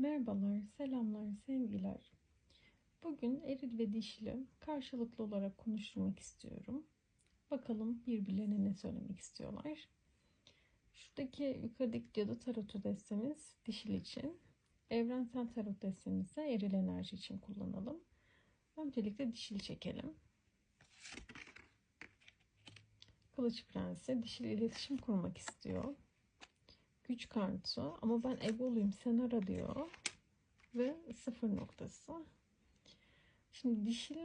Merhabalar, selamlar, sevgiler. Bugün eril ve dişili karşılıklı olarak konuşturmak istiyorum. Bakalım birbirlerine ne söylemek istiyorlar. Şuradaki yukarıdaki cadı tarotu destemiz dişil için. Evrensel tarot destemiz ise eril enerji için kullanalım. Öncelikle dişil çekelim. Kılıç Prensi dişil iletişim kurmak istiyor güç kartı ama ben egoluyum sen ara diyor ve sıfır noktası. Şimdi dişil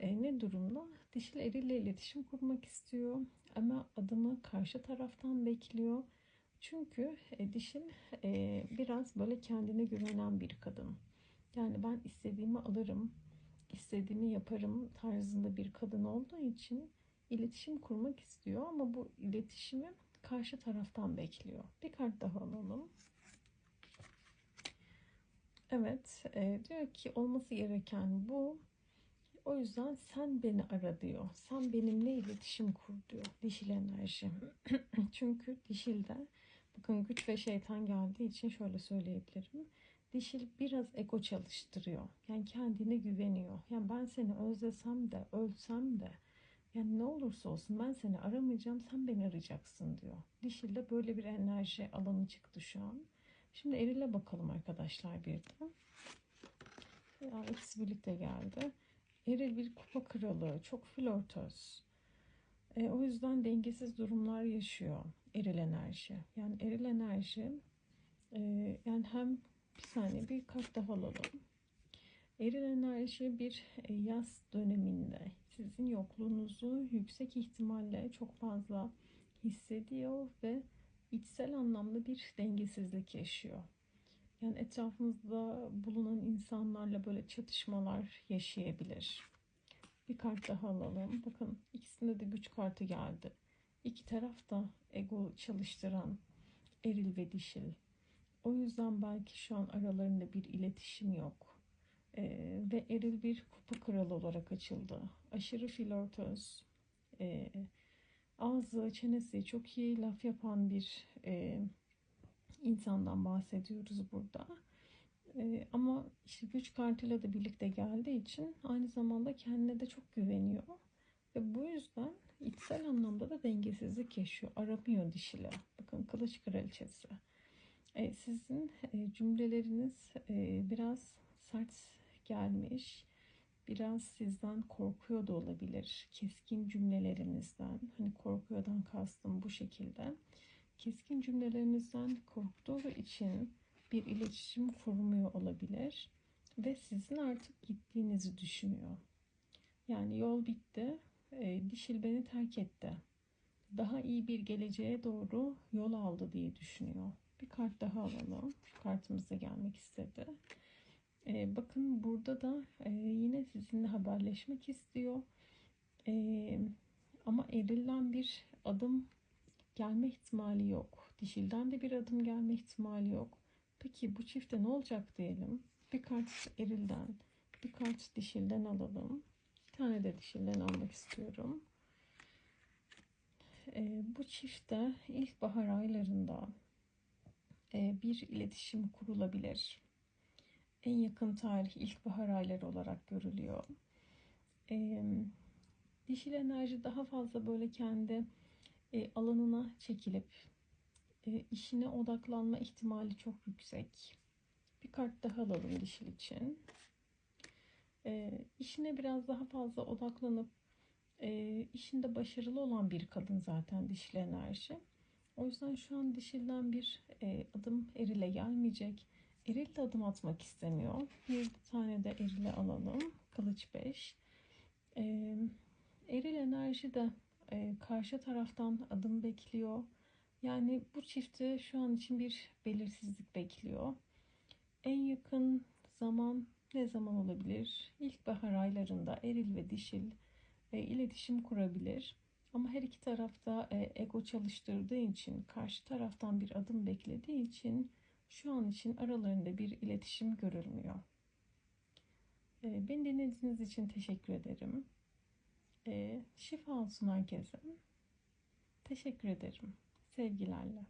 e, ne durumda? Dişil eriyle iletişim kurmak istiyor ama adımı karşı taraftan bekliyor. Çünkü e, dişil e, biraz böyle kendine güvenen bir kadın. Yani ben istediğimi alırım, istediğimi yaparım tarzında bir kadın olduğu için iletişim kurmak istiyor ama bu iletişimi karşı taraftan bekliyor. Bir kart daha alalım. Evet, e, diyor ki olması gereken bu. O yüzden sen beni ara diyor. Sen benimle iletişim kur diyor. Dişil enerji. Çünkü dişilde bakın güç ve şeytan geldiği için şöyle söyleyebilirim. Dişil biraz ego çalıştırıyor. Yani kendine güveniyor. Yani ben seni özlesem de ölsem de yani ne olursa olsun ben seni aramayacağım, sen beni arayacaksın diyor. Dişilde böyle bir enerji alanı çıktı şu an. Şimdi erile bakalım arkadaşlar bir de. Ya ikisi birlikte geldi. Eril bir kupa kralı, çok flörtöz. E, o yüzden dengesiz durumlar yaşıyor eril enerji. Yani eril enerji e, yani hem bir saniye bir kart daha alalım. Eril enerji bir yaz döneminde sizin yokluğunuzu yüksek ihtimalle çok fazla hissediyor ve içsel anlamda bir dengesizlik yaşıyor. Yani etrafımızda bulunan insanlarla böyle çatışmalar yaşayabilir. Bir kart daha alalım. Bakın ikisinde de güç kartı geldi. İki taraf da ego çalıştıran eril ve dişil. O yüzden belki şu an aralarında bir iletişim yok e, ve eril bir kupa kralı olarak açıldı. Aşırı flörtöz, e, ağzı, çenesi çok iyi laf yapan bir e, insandan bahsediyoruz burada. E, ama işte güç kartıyla da birlikte geldiği için aynı zamanda kendine de çok güveniyor. Ve bu yüzden içsel anlamda da dengesizlik yaşıyor. Aramıyor dişiyle. Bakın kılıç kraliçesi. E, sizin e, cümleleriniz e, biraz sert gelmiş. Biraz sizden korkuyor da olabilir. Keskin cümlelerinizden. Hani korkuyordan kastım bu şekilde. Keskin cümlelerinizden korktuğu için bir iletişim kurmuyor olabilir. Ve sizin artık gittiğinizi düşünüyor. Yani yol bitti. E, dişil beni terk etti. Daha iyi bir geleceğe doğru yol aldı diye düşünüyor. Bir kart daha alalım. Şu kartımız da gelmek istedi. E, bakın burada da e, yine sizinle haberleşmek istiyor. E, ama erilden bir adım gelme ihtimali yok. Dişilden de bir adım gelme ihtimali yok. Peki bu çifte ne olacak diyelim. Bir kart erilden, bir kart dişilden alalım. Bir tane de dişilden almak istiyorum. E, bu çifte ilkbahar aylarında e, bir iletişim kurulabilir en yakın tarih ilkbahar ayları olarak görülüyor. E, dişil enerji daha fazla böyle kendi e, alanına çekilip e, işine odaklanma ihtimali çok yüksek. Bir kart daha alalım dişil için. E, işine biraz daha fazla odaklanıp e, işinde başarılı olan bir kadın zaten dişil enerji. O yüzden şu an dişilden bir e, adım erile gelmeyecek Eril de adım atmak istemiyor. Bir tane de erile alalım. Kılıç 5. Ee, eril enerji de e, karşı taraftan adım bekliyor. Yani bu çifti şu an için bir belirsizlik bekliyor. En yakın zaman ne zaman olabilir? İlkbahar aylarında eril ve dişil e, iletişim kurabilir. Ama her iki tarafta e, ego çalıştırdığı için, karşı taraftan bir adım beklediği için şu an için aralarında bir iletişim görülmüyor. Ee, beni dinlediğiniz için teşekkür ederim. Ee, şifa olsun herkese. Teşekkür ederim. Sevgilerle.